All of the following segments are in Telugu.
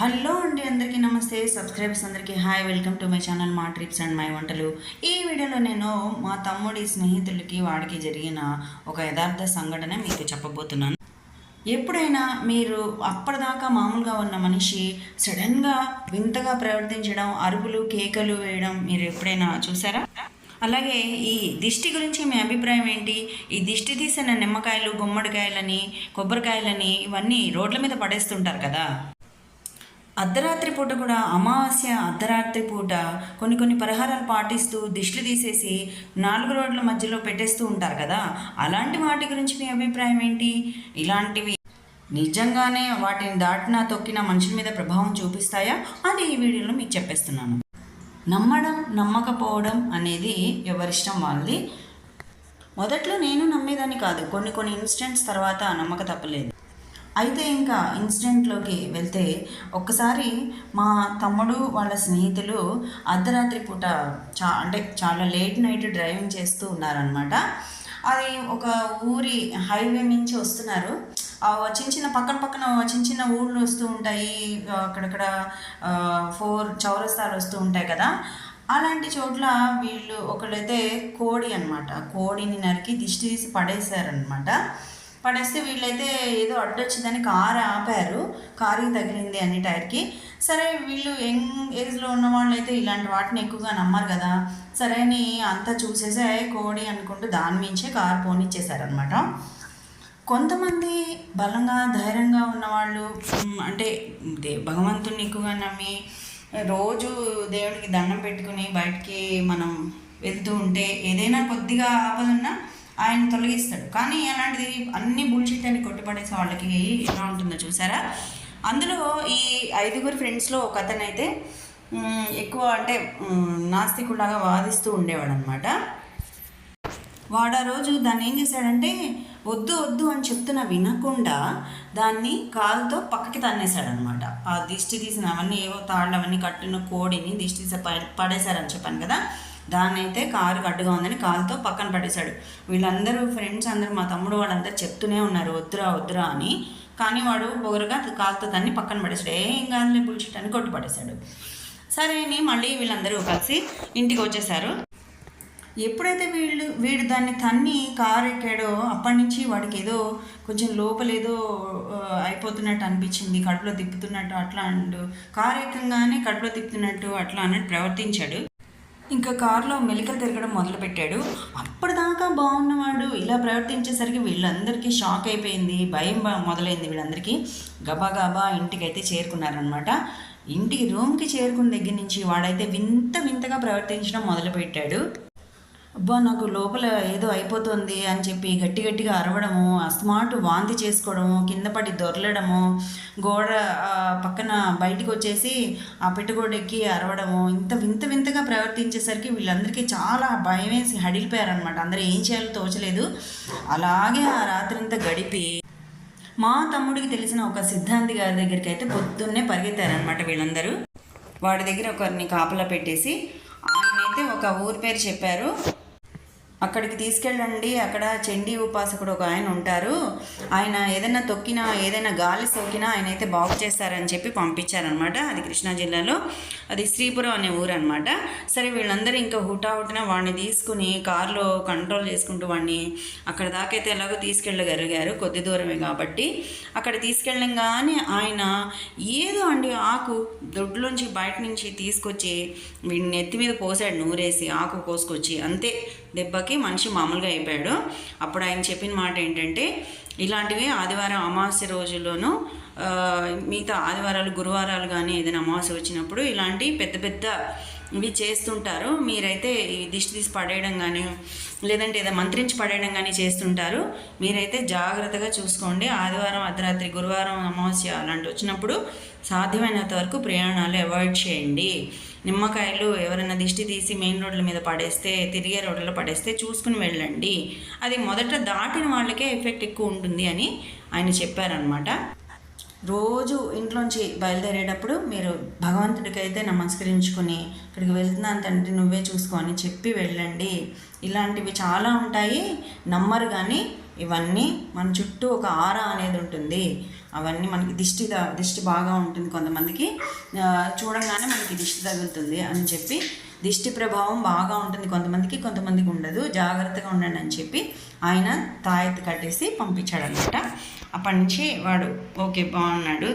హలో అండి అందరికీ నమస్తే సబ్స్క్రైబర్స్ అందరికీ hi welcome to my channel మా ట్రిప్స్ అండ్ మై వంటలు. ఈ వీడియోలో నేను మా తమ్ముడి స్నేహితులకి వాడికి జరిగిన ఒక యథార్థ సంఘటన మీకు చెప్పబోతున్నాను. ఎప్పుడైనా మీరు అప్పటిదాకా మామూలుగా ఉన్న మనిషి సడన్గా వింతగా ప్రవర్తించడం అరుపులు కేకలు వేయడం మీరు ఎప్పుడైనా చూసారా? అలాగే ఈ దిష్టి గురించి మీ అభిప్రాయం ఏంటి? ఈ దిష్టి తీసిన నిమ్మకాయలు గుమ్మడికాయలని కొబ్బరికాయలని ఇవన్నీ రోడ్ల మీద పడేస్తుంటారు కదా. అర్ధరాత్రి పూట కూడా అమావాస్య అర్ధరాత్రి పూట కొన్ని కొన్ని పరిహారాలు పాటిస్తూ దిష్టి తీసేసి నాలుగు రోడ్ల మధ్యలో పెట్టేస్తూ ఉంటారు కదా? అలాంటి వాటి గురించి మీ అభిప్రాయం ఏంటి? ఇలాంటివి నిజంగానే వాటిని దాటినా తొక్కిన మనుషుల మీద ప్రభావం చూపిస్తాయా? అది ఈ వీడియోలో మీకు చెప్పేస్తున్నాను. నమ్మడం నమ్మకపోవడం అనేది ఎవరిష్టం వాళ్ళది. మొదట్లో నేను నమ్మేదాన్ని కాదు. కొన్ని కొన్ని ఇన్సిడెంట్స్ తర్వాత నమ్మక తప్పలేదు. అయితే ఇంకా ఇన్సిడెంట్లోకి వెళ్తే ఒక్కసారి మా తమ్ముడు వాళ్ళ స్నేహితులు అర్ధరాత్రి పూట చా అంటే చాలా లేట్ నైట్ డ్రైవింగ్ చేస్తూ ఉన్నారనమాట అది ఒక ఊరి హైవే నుంచి వస్తున్నారు. చిన్న చిన్న పక్కన పక్కన చిన్న చిన్న ఊళ్ళు వస్తూ ఉంటాయి. అక్కడక్కడ ఫోర్ చౌరస్తాలు వస్తూ ఉంటాయి కదా. అలాంటి చోట్ల వీళ్ళు ఒకళ్ళైతే కోడి అనమాట కోడిని నరికి దిష్టి తీసి పడేశారనమాట పడేస్తే వీళ్ళైతే ఏదో అడ్డొచ్చిందని కారు ఆపారు. కారుకి తగిలింది అన్ని టైర్కి. సరే వీళ్ళు యంగ్ ఏజ్లో ఉన్న వాళ్ళు అయితే ఇలాంటి వాటిని ఎక్కువగా నమ్మరు కదా. సరే అని అంతా చూసేసే కోడి అనుకుంటూ దాని మించే కారు పోనిచ్చేసారనమాట కొంతమంది బలంగా ధైర్యంగా ఉన్నవాళ్ళు అంటే దే భగవంతుని ఎక్కువగా నమ్మి రోజు దేవుడికి దండం పెట్టుకుని బయటికి మనం వెళ్తూ ఉంటే ఏదైనా కొద్దిగా ఆపదున్నా ఆయన తొలగిస్తాడు. కానీ అలాంటిది అన్ని బుల్షిట్ అని కొట్టిపడేసే వాళ్ళకి ఎలా ఉంటుందో చూసారా? అందులో ఈ ఐదుగురు ఫ్రెండ్స్లో ఒక అతనైతే ఎక్కువ అంటే నాస్తికులాగా వాదిస్తూ ఉండేవాడు అనమాట వాడు ఆ రోజు దాన్ని ఏం చేశాడంటే వద్దు వద్దు అని చెప్తున్నా వినకుండా దాన్ని కాలుతో పక్కకి తన్నేశాడనమాట ఆ దిష్టి తీసిన అవన్నీ ఏవో తాళ్ళు అవన్నీ కట్టిన కోడిని దిష్టి తీసి పడేశారని చెప్పాను కదా. దాన్ని అయితే కారు గడ్డుగా ఉందని కాలుతో పక్కన పడేశాడు. వీళ్ళందరూ ఫ్రెండ్స్ అందరూ మా తమ్ముడు వాళ్ళందరూ చెప్తూనే ఉన్నారు వద్దురా వద్దురా అని. కానీ వాడు పొగరుగా కాలుతో దాన్ని పక్కన పడేశాడు. ఏం కాదులే బుల్షిట్ అని కొట్టు పడేశాడు. సరే అని మళ్ళీ వీళ్ళందరూ కలిసి ఇంటికి వచ్చేసారు ఎప్పుడైతే వీళ్ళు వీడు దాన్ని తన్ని కారు ఎక్కాడో అప్పటి నుంచి వాడికి ఏదో కొంచెం లోపలేదో అయిపోతున్నట్టు అనిపించింది. కడుపులో తిప్పుతున్నట్టు అట్లా అంటూ కారు ఎక్కగానే కడుపులో తిప్పుతున్నట్టు అట్లా అన్నట్టు ప్రవర్తించాడు. ఇంకా కారులో మెలికలు తిరగడం మొదలుపెట్టాడు. అప్పటిదాకా బాగున్నవాడు. ఇలా ప్రవర్తించేసరికి వీళ్ళందరికీ షాక్ అయిపోయింది భయం మొదలైంది వీళ్ళందరికీ. గబా గబా ఇంటికైతే చేరుకున్నారనమాట ఇంటికి రూమ్కి చేరుకున్న దగ్గర నుంచి వాడైతే వింత వింతగా ప్రవర్తించడం మొదలుపెట్టాడు. అబ్బా నాకు లోపల ఏదో అయిపోతుంది అని చెప్పి గట్టి గట్టిగా అరవడము అస్మాటు వాంతి చేసుకోవడము కింద పడి దొరలడము గోడ పక్కన బయటికి వచ్చేసి ఆ పెట్టుగోడెక్కి అరవడము ఇంత వింత వింతగా ప్రవర్తించేసరికి వీళ్ళందరికీ చాలా భయం వేసి హడిలిపోయారనమాట అందరూ ఏం చేయాలో తోచలేదు. అలాగే ఆ రాత్రంతా గడిపి మా తమ్ముడికి తెలిసిన ఒక సిద్ధాంతి గారి దగ్గరికి అయితే పొద్దున్నే పరిగెత్తారనమాట వీళ్ళందరూ. వాడి దగ్గర ఒకరిని కాపలా పెట్టేసి ఆయనైతే ఒక ఊరి పేరు చెప్పారు. అక్కడికి తీసుకెళ్ళండి. అక్కడ చండీ ఉపాసకుడు ఒక ఆయన ఉంటారు. ఆయన ఏదైనా తొక్కినా ఏదైనా గాలి సోకినా ఆయన అయితే బాగు చేస్తారని చెప్పి పంపించారనమాట అది కృష్ణా జిల్లాలో. అది శ్రీపురం అనే ఊరు అనమాట సరే వీళ్ళందరూ ఇంకా హుటాహుటిన వాడిని తీసుకుని కారులో కంట్రోల్ చేసుకుంటూ వాడిని అక్కడ దాకైతే ఎలాగో తీసుకెళ్ళగలిగారు కొద్ది దూరమే కాబట్టి. అక్కడ తీసుకెళ్ళంగానే ఆయన ఏదో అండి ఆకు దొడ్లోంచి బయట నుంచి తీసుకొచ్చి వీడిని నెత్తి మీద పోసాడు నూరేసి ఆకు కోసుకొచ్చి అంతే. దెబ్బకి మనిషి మామూలుగా అయిపోయాడు. అప్పుడు ఆయన చెప్పిన మాట ఏంటంటే ఇలాంటివి ఆదివారం అమావాస్య రోజుల్లోనూ మిగతా ఆదివారాలు గురువారాలు కానీ ఏదైనా అమావాస్య వచ్చినప్పుడు ఇలాంటి పెద్ద పెద్ద ఇవి చేస్తుంటారు. మీరైతే ఈ దిష్టి తీసి పడేయడం కానీ లేదంటే ఏదో మంత్రించి పడేయడం కానీ చేస్తుంటారు. మీరైతే జాగ్రత్తగా చూసుకోండి. ఆదివారం అర్ధరాత్రి గురువారం అమావాస్య అలాంటి వచ్చినప్పుడు సాధ్యమైనంత వరకు ప్రయాణాలు అవాయిడ్ చేయండి. నిమ్మకాయలు ఎవరైనా దిష్టి తీసి మెయిన్ రోడ్ల మీద పడేస్తే తిరిగే రోడ్లలో పడేస్తే చూసుకుని వెళ్ళండి. అది మొదట దాటిన వాళ్ళకే ఎఫెక్ట్ ఎక్కువ ఉంటుంది అని ఆయన చెప్పారనమాట రోజు ఇంట్లోంచి బయలుదేరేటప్పుడు మీరు భగవంతుడికైతే నమస్కరించుకుని ఇక్కడికి వెళ్తున్నాను తండ్రి నువ్వే చూసుకో అని చెప్పి వెళ్ళండి. ఇలాంటివి చాలా ఉంటాయి. నమ్మరు కానీ ఇవన్నీ మన చుట్టూ ఒక ఆరా అనేది ఉంటుంది. అవన్నీ మనకి దిష్టి దిష్టి బాగా ఉంటుంది కొంతమందికి. చూడంగానే మనకి దిష్టి తగులుతుంది అని చెప్పి దిష్టి ప్రభావం బాగా ఉంటుంది కొంతమందికి కొంతమందికి ఉండదు. జాగ్రత్తగా ఉండండి అని చెప్పి ఆయన తాయెత్తు కట్టేసి పంపించాడనమాట. అప్పటి నుంచి వాడు ఓకే బాగున్నాడు.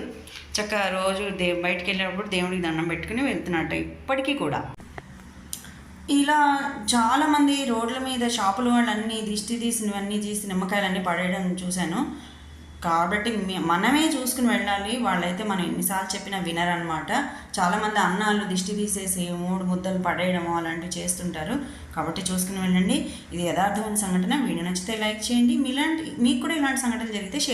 చక్కగా రోజు దే బయటికి వెళ్ళినప్పుడు దేవుడికి దండం పెట్టుకుని వెళ్తున్నట్టు ఇప్పటికీ కూడా. ఇలా చాలామంది రోడ్ల మీద షాపుల వాళ్ళన్నీ దిష్టి తీసినవన్నీ తీసి నిమ్మకాయలన్నీ పడేయడం చూశాను. కాబట్టి మనమే చూసుకుని వెళ్ళాలి. వాళ్ళైతే మనం ఎన్నిసార్లు చెప్పినా వినరనమాట. చాలామంది అన్నాళ్ళు దిష్టి తీసేసి మూడు ముద్దలు పడేయడము అలాంటివి చేస్తుంటారు. కాబట్టి చూసుకుని వెళ్ళండి. ఇది యథార్థమైన సంఘటన. వీడియో నచ్చితే లైక్ చేయండి. మీలాంటి మీకు కూడా ఇలాంటి సంఘటనలు జరిగితే షేర్